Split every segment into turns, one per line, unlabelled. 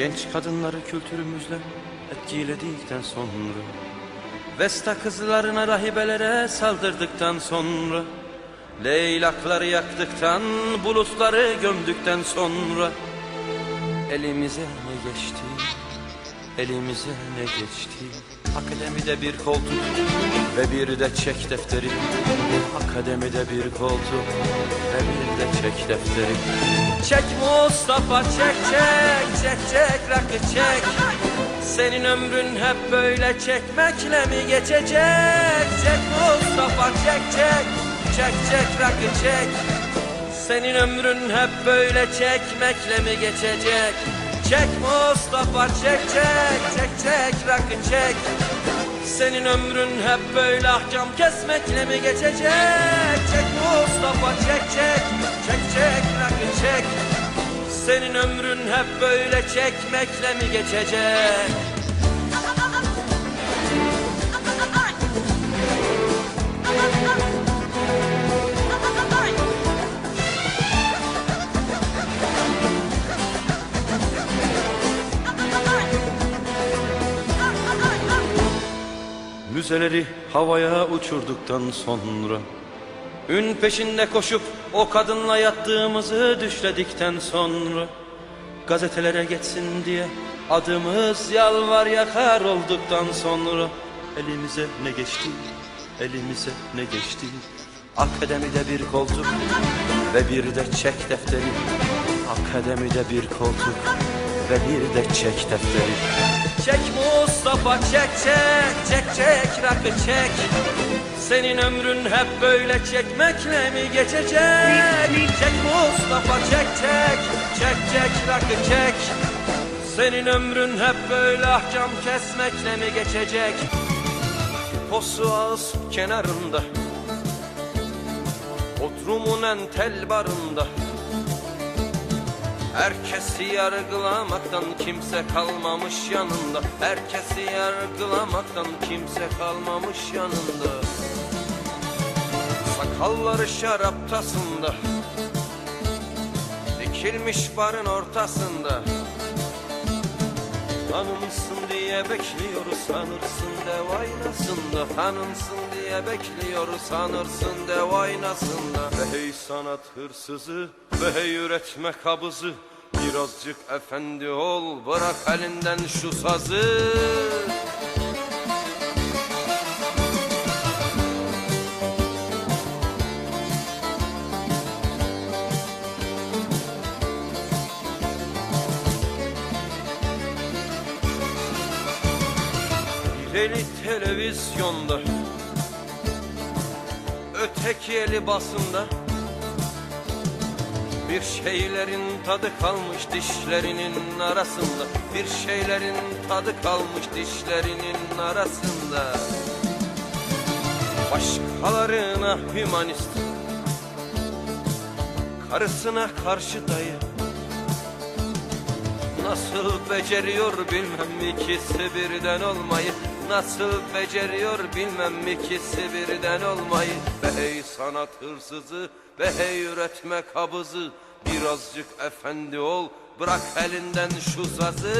Genç kadınları kültürümüzle etkiledikten sonra Vesta kızlarına rahibelere saldırdıktan sonra Leylakları yaktıktan bulutları gömdükten sonra Elimize ne geçti? Elimize ne geçti? Akademide bir koltuk ve bir de çek defteri. Akademide bir koltuk ve bir de çek defteri. Çek Mustafa çek çek çek çek rakı çek. Senin ömrün hep böyle çekmekle mi geçecek? Çek Mustafa çek çek çek çek rakı çek. Senin ömrün hep böyle çekmekle mi geçecek? Çek Mustafa çek çek çek çek rakı çek Senin ömrün hep böyle ahkam kesmekle mi geçecek? Çek Mustafa çek çek çek çek rakı çek Senin ömrün hep böyle çekmekle mi geçecek? Müzeleri havaya uçurduktan sonra Ün peşinde koşup o kadınla yattığımızı düşledikten sonra Gazetelere geçsin diye adımız yalvar yakar olduktan sonra Elimize ne geçti, elimize ne geçti? Akademide bir koltuk ve bir de çek defteri. Akademide bir koltuk ve bir de çek defteri Çek Mustafa çek çek çek çek rakı çek. Senin ömrün hep böyle çekmekle mi geçecek? Çek Mustafa çek çek çek çek rakı çek. Senin ömrün hep böyle ahkam kesmekle mi geçecek? Posu ağız kenarında Otrumun en tel barında Herkesi yargılamaktan kimse kalmamış yanında. Herkesi yargılamaktan kimse kalmamış yanında. Sakalları şaraptasında Dikilmiş barın ortasında Tanınsın diye bekliyoruz sanırsın dev aynasında Tanınsın diye bekliyoruz sanırsın dev aynasında Ve hey sanat hırsızı ve hey üretme kabızı. Birazcık efendi ol bırak elinden şu sazı televizyonda Öteki eli basında Bir şeylerin tadı kalmış dişlerinin arasında Bir şeylerin tadı kalmış dişlerinin arasında. Başkalarına hümanist Karısına karşı dayı Nasıl beceriyor bilmem ikisi birden olmayı? Nasıl beceriyor bilmem ikisi birden olmayı? Be hey sanat hırsızı be hey üretme kabızı. Birazcık efendi ol bırak elinden şu sazı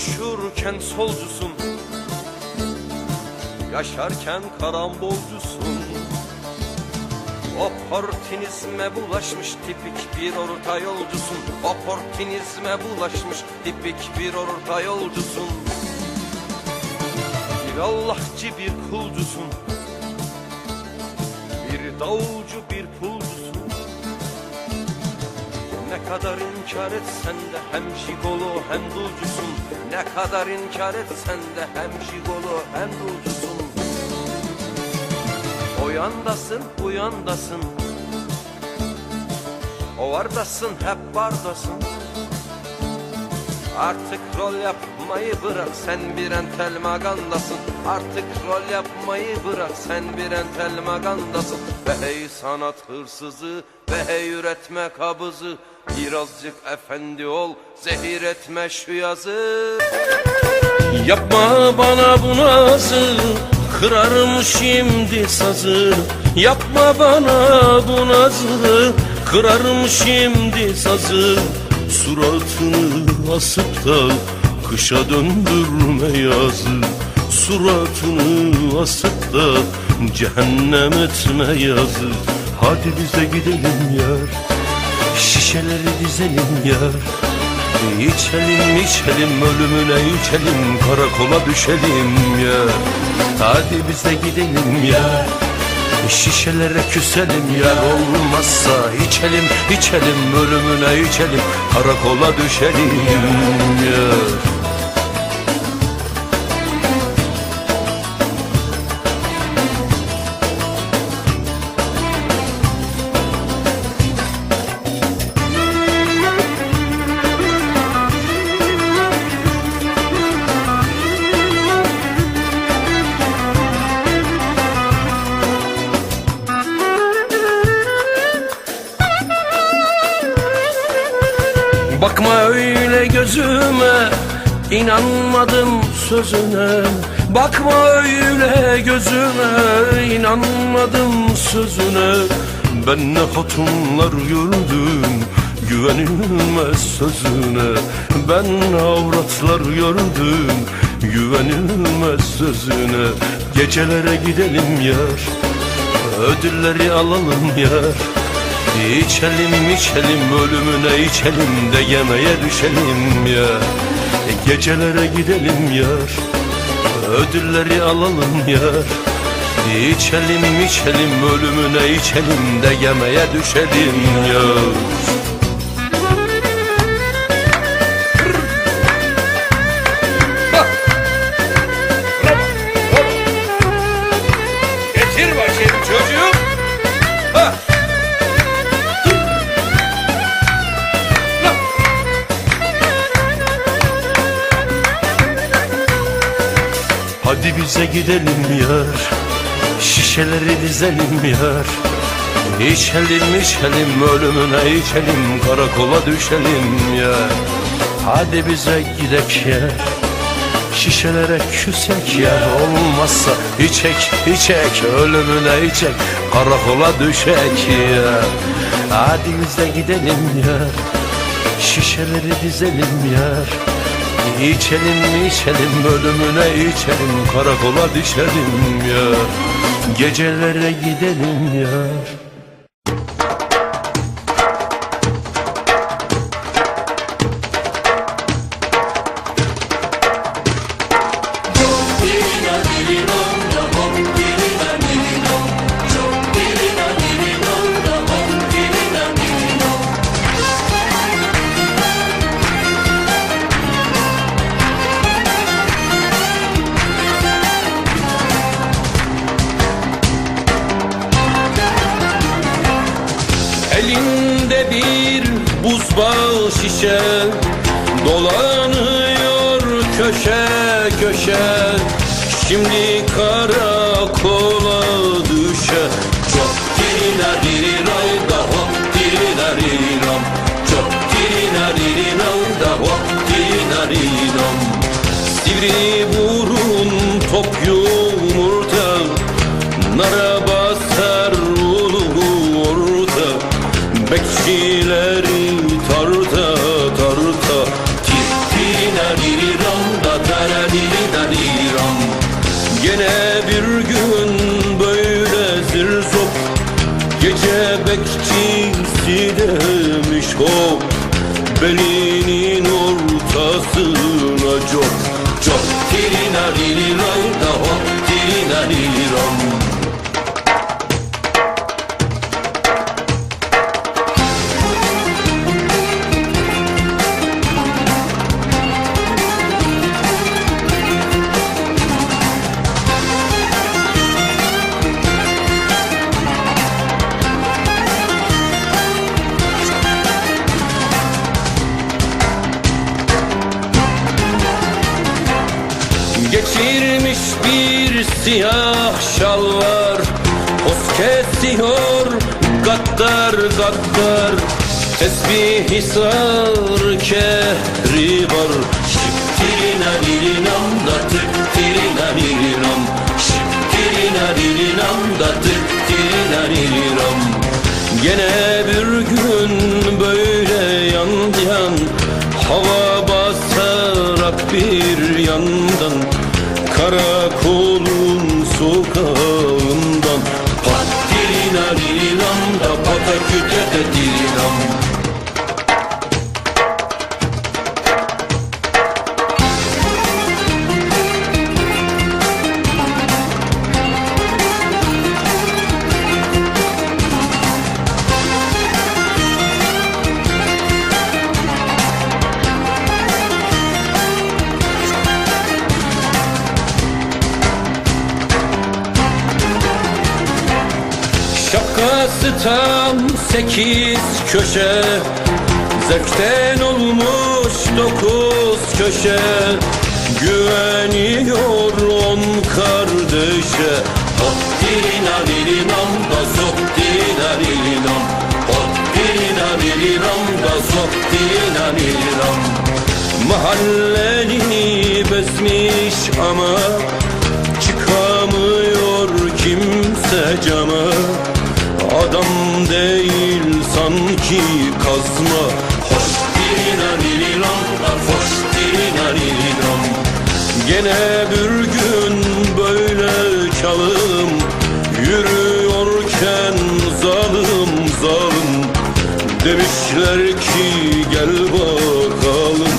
Konuşurken solcusun. Yaşarken karambolcusun. Oportunizme bulaşmış tipik bir orta yolcusun. Oportunizme bulaşmış tipik bir orta yolcusun. Bir Allahçı bir kulcusun. Bir davulcu bir pulcusun kadar inkar etsen de hem jigolo hem dulcusun. Ne kadar inkar etsen de hem jigolo hem dulcusun. O yandasın bu yandasın. O vardasın hep bardasın Artık rol yapmayı bırak sen bir entel magandasın Artık rol yapmayı bırak sen bir entel magandasın Ve hey sanat hırsızı ve hey üretme kabızı Birazcık efendi ol zehir etme şu yazı. Yapma bana bu nazı Kırarım şimdi sazı. Yapma bana bu nazı Kırarım şimdi sazı. Suratını asıp da Kışa döndürme yazı Suratını asıp da Cehennem etme yazı. Hadi bize gidelim yar Şişeleri dizelim yar. İçelim içelim ölümüne içelim Karakola düşelim ya Hadi bize gidelim ya Şişelere küselim ya Olmazsa içelim içelim ölümüne içelim Karakola düşelim ya Bakma öyle gözüme inanmadım sözüne. Bakma öyle gözüme inanmadım sözüne. Ben ne hatunlar gördüm güvenilmez sözüne. Ben avratlar gördüm güvenilmez sözüne. Gecelere gidelim yar ödülleri alalım yar İçelim içelim ölümüne içelim de yemeğe düşelim ya. E, Gecelere gidelim yar Ödülleri alalım yar İçelim içelim ölümüne içelim de yemeğe düşelim ya Hadi bize gidelim yar Şişeleri dizelim yar İçelim içelim ölümüne içelim Karakola düşelim ya Hadi bize gidek ya Şişelere küsek ya. Olmazsa içek içek Ölümüne içek Karakola düşek ya. Hadi bize gidelim ya Şişeleri dizelim yar İçelim içelim ölümüne içelim. Karakola düşelim ya. Gecelere gidelim ya şişe Dolanıyor köşe köşe. Şimdi karakola düşe. Çok dirina dirinay da hop dirina dirinam Çok dirina dirinam da hop dirina dirinam Sivri burun top Belinin ortasına cop Cop tirina diriram da hop tirina Geçirmiş bir siyah şalvar. Poz kesiyor gaddar gaddar. Tesbih sar kehri var Şiptirina lilinam da tıktirina lilinam Şiptirina lilinam da tıktirina lilinam Gene bir gün böyle yan yan Hava basarak bir yandan chorando. Tam sekiz köşe Zevkten olmuş dokuz köşe. Güveniyor on kardeşe. Hop dirina lilinam da zop dirina lilinam Hop dirina lilinam da zop dirina lilinam Mahalleni bezmiş ama Çıkamıyor kimse cama Adam değil sanki kazma. Hoş dirina da hoş dirina liliram Gene bir gün böyle çalım. Yürüyorken zalim zalim Demişler ki gel bakalım.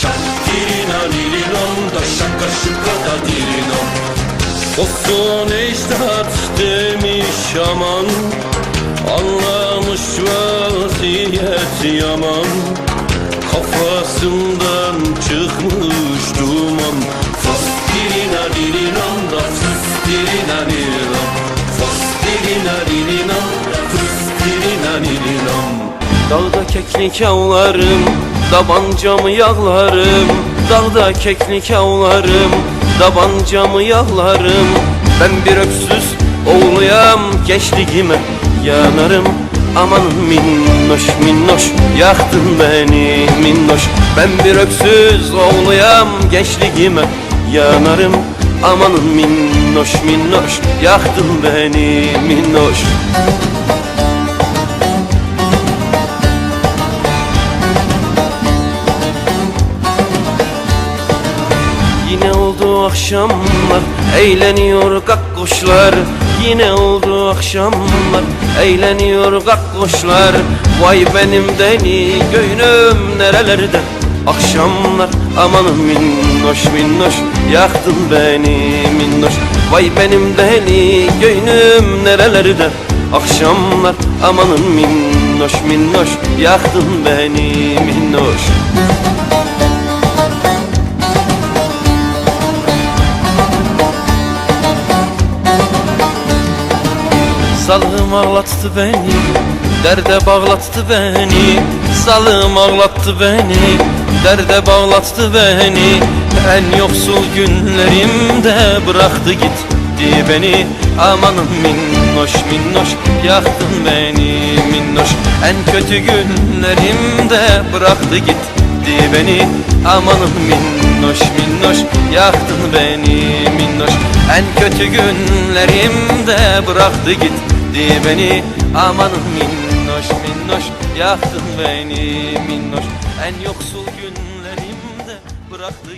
Şak dirina liliram da şaka şıka da dirinam Olsun ecdat demiş aman vaziyet yaman Kafasından çıkmış duman. Fastirina dirinam da fıstirina dirinam Fastirina dirinam da fıstirina dirinam Dağda keklik avlarım, tabancamı yağlarım Dağda keklik avlarım, tabancamı yağlarım Ben bir öksüz oğluyam, gençliğime yanarım Aman minnoş minnoş yaktın beni minnoş. Ben bir öksüz oğluyam, gençliğime yanarım. Aman minnoş minnoş yaktın beni minnoş. Yine oldu akşamlar eğleniyor kakkoşlar Yine oldu akşamlar eğleniyor kakkoşlar. Vay benim deli göynüm nerelerde? Akşamlar amanın minnoş minnoş Yaktın beni minnoş. Vay benim deli göynüm nerelerde? Akşamlar amanın minnoş minnoş Yaktın beni minnoş Salım ağlattı beni Derde bağlattı beni. Salım ağlattı beni Derde bağlattı beni. En yoksul günlerimde bıraktı gitti beni. Amanım minnoş minnoş Yaktın beni minnoş. En kötü günlerimde bıraktı gitti beni. Amanım minnoş minnoş Yaktın beni minnoş. En kötü günlerimde bıraktı gitti beni Amanım minnoş minnoş Yaktın beni minnoş. En yoksul günlerimde bıraktı